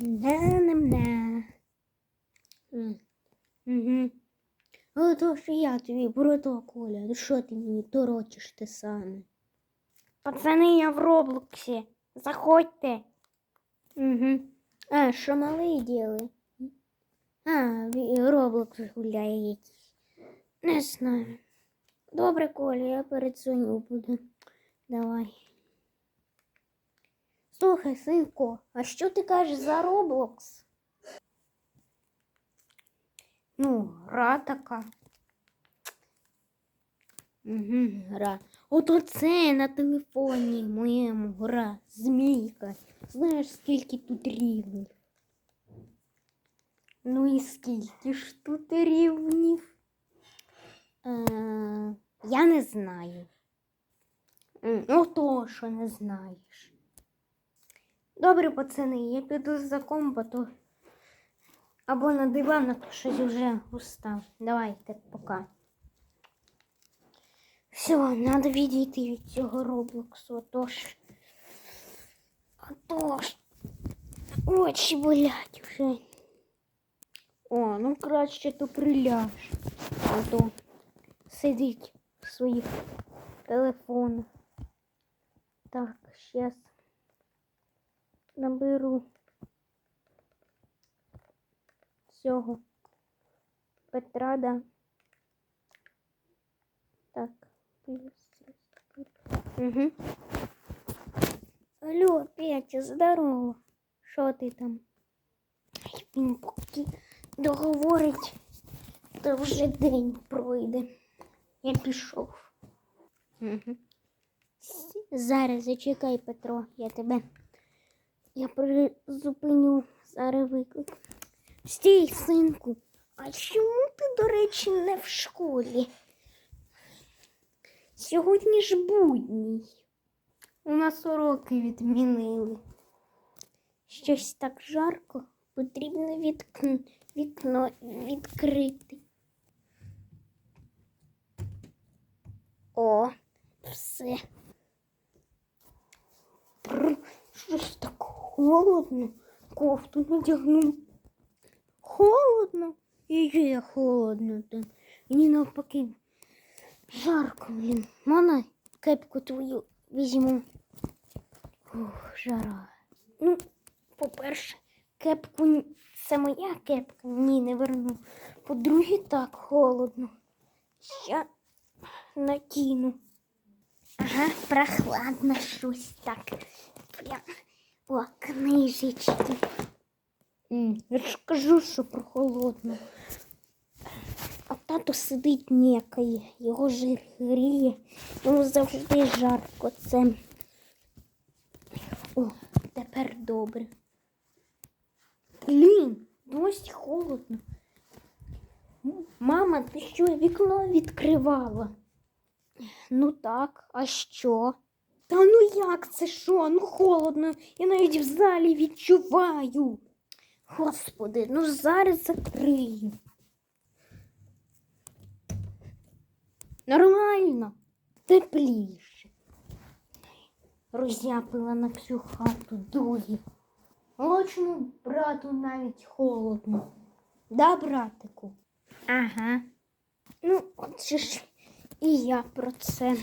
Не-не-не. Угу. Отож і я тобі, брото Коля, ну що ти мені торочиш те саме? Пацани, я в Роблоксі. Заходьте. Угу. А, що малий діли? А, Роблокс гуляє якийсь. Не знаю. Добре, Коля, я передзвоню буду. Давай. Слухай, синко, а що ти кажеш за Роблокс? Ну, гра така. Угу, гра. От оце на телефоні моєму гра. Змійка. Знаєш, скільки тут рівнів? Ну і скільки ж тут рівнів? Е, я не знаю. Ну, то, що не знаєш. Добре, пацани, я піду за комбо, то або на диван, а то щось вже устав. Давайте, пока. Все, треба відійти від цього Роблоксу, отож. Отож. Очі болять вже. О, ну краще то приляж. А то сидить в своїх телефонах. Так, щас наберу цього Петра, да. Так. Угу. Алло, Петя, здорово. Що ти там? Він поки договорить, то вже день пройде. Я пішов. Угу. Зараз зачекай, Петро, я тебе. Я призупиню зараз виклик. Стій, синку. А чому ти, до речі, не в школі? Сьогодні ж будній. У нас уроки відмінили. Щось так жарко, потрібно вікно, вікно відкрити. О, все. Бррр, Щось так холодно. Кофту надягну. Холодно? І є холодно там. Мені навпаки жарко, блін. Можна кепку твою візьму. Ух, жара. Ну, по-перше, кепку це моя кепка. Ні, не верну. По-друге, так холодно. Ще накину. Ага, прохладно щось так. Прям. О, книжечки. Я ж кажу, що прохолодно. А тато сидить некає, його жир гріє, йому завжди жарко це. О, тепер добре. Блін, досі холодно. Мама, ти що вікно відкривала? Ну так, а що? Та ну як це що? Ну холодно, я навіть в залі відчуваю. Господи, ну зараз закрию. Нормально, тепліше. Роззяпила на всю хату дуї. Молодшому брату навіть холодно. Да, братику? Ага. Ну, от же ж і я про це,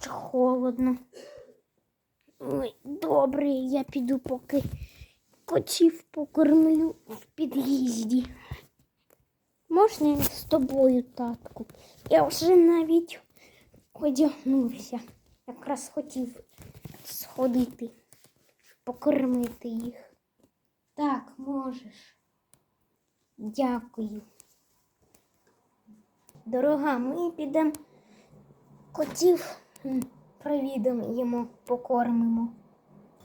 що холодно. Ой, добре, я піду поки котів покормлю в під'їзді. Можна я з тобою, татку? Я вже навіть одягнувся. Якраз хотів сходити, покормити їх. Так, можеш. Дякую. Дорога, ми підемо котів провідаємо, покормимо.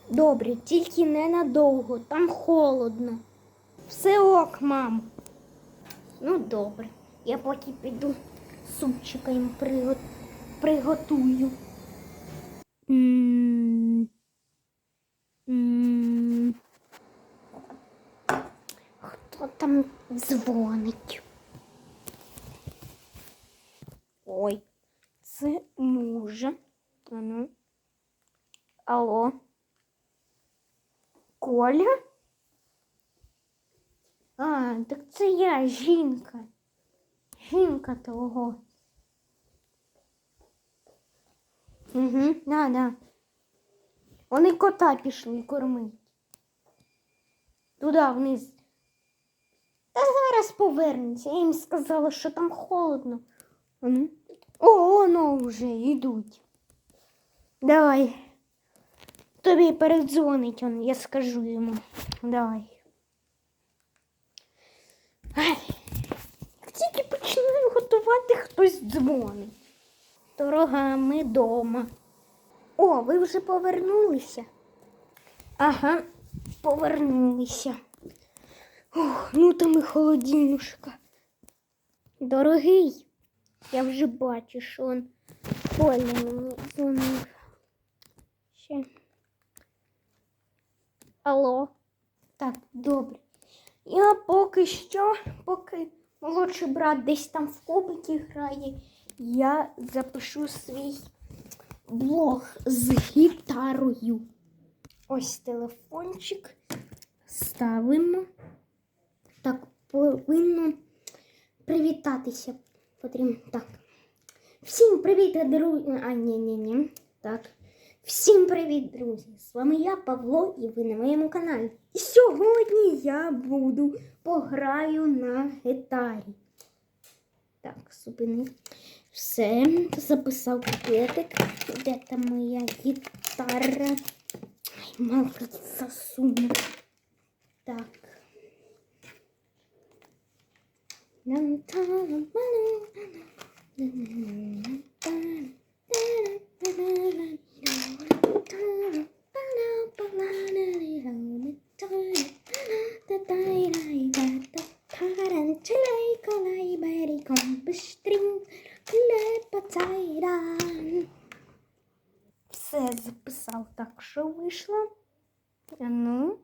Добре, тільки ненадовго, там холодно. Все ок, мам. Ну, добре. Я поки піду супчика їм приго- приготую. М. М. Хто там дзвонить? Ой, це може. Ану. Алло. Коля? А, так це я, жінка. Жінка того. Угу, да, да. Вони кота пішли кормити. Туди вниз. Та зараз повернуться. Я їм сказала, що там холодно. А ну. О, вже йдуть. Давай. Тобі передзвонить он, я скажу йому. Давай. Ай. Як тільки починаю готувати, хтось дзвонить. Дорога, ми дома. О, ви вже повернулися? Ага, повернулися. Ух, ну там і холодінушка. Дорогий, я вже бачу, що он Коля мені дзвонив. Ще. Алло. Так, добре. Я поки що, поки молодший брат десь там в кубики грає, я запишу свій блог з гітарою. Ось телефончик. Ставимо. Так, повинно привітатися. Потрібно. Так. Всім привіт, друзі. А, ні, ні, ні. Так. Всім привіт, друзі! З вами я, Павло, і ви на моєму каналі. І сьогодні я буду пограю на гітарі. Так, зупини. Все, записав куплетик. Де там моя гітара? Ай, мабуть, засуну. Так. Все записав так, що вийшло. А ну.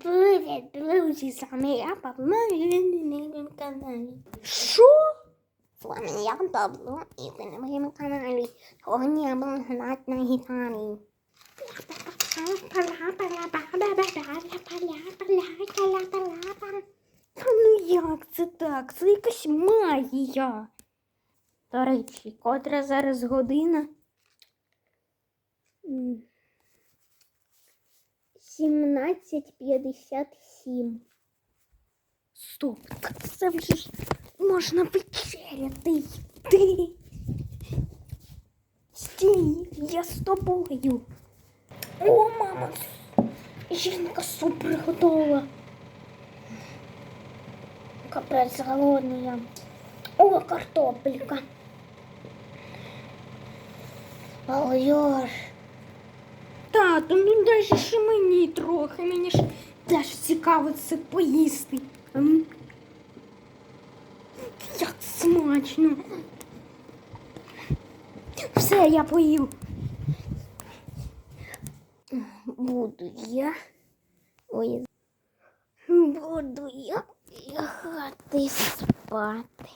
Привіт, друзі, вами я Павло, і на моєму каналі. Що? З вами я Павло, і ви на моєму каналі. Сьогодні я буду грати на гітарі. Та ну як це так? Це якась магія. До речі, котра зараз година? М. 17.57. Стоп, так це вже ж можна вечеряти йти. Стій, я з тобою. О, мама, жінка суп приготувала. Капець голодний я. О, картопелька. Ой, Тату, ну дай же ще мені трохи, мені ж теж цікаво це поїсти. Ну. Як смачно. Все, я поїв. Буду я. Ой. Буду я лягати спати.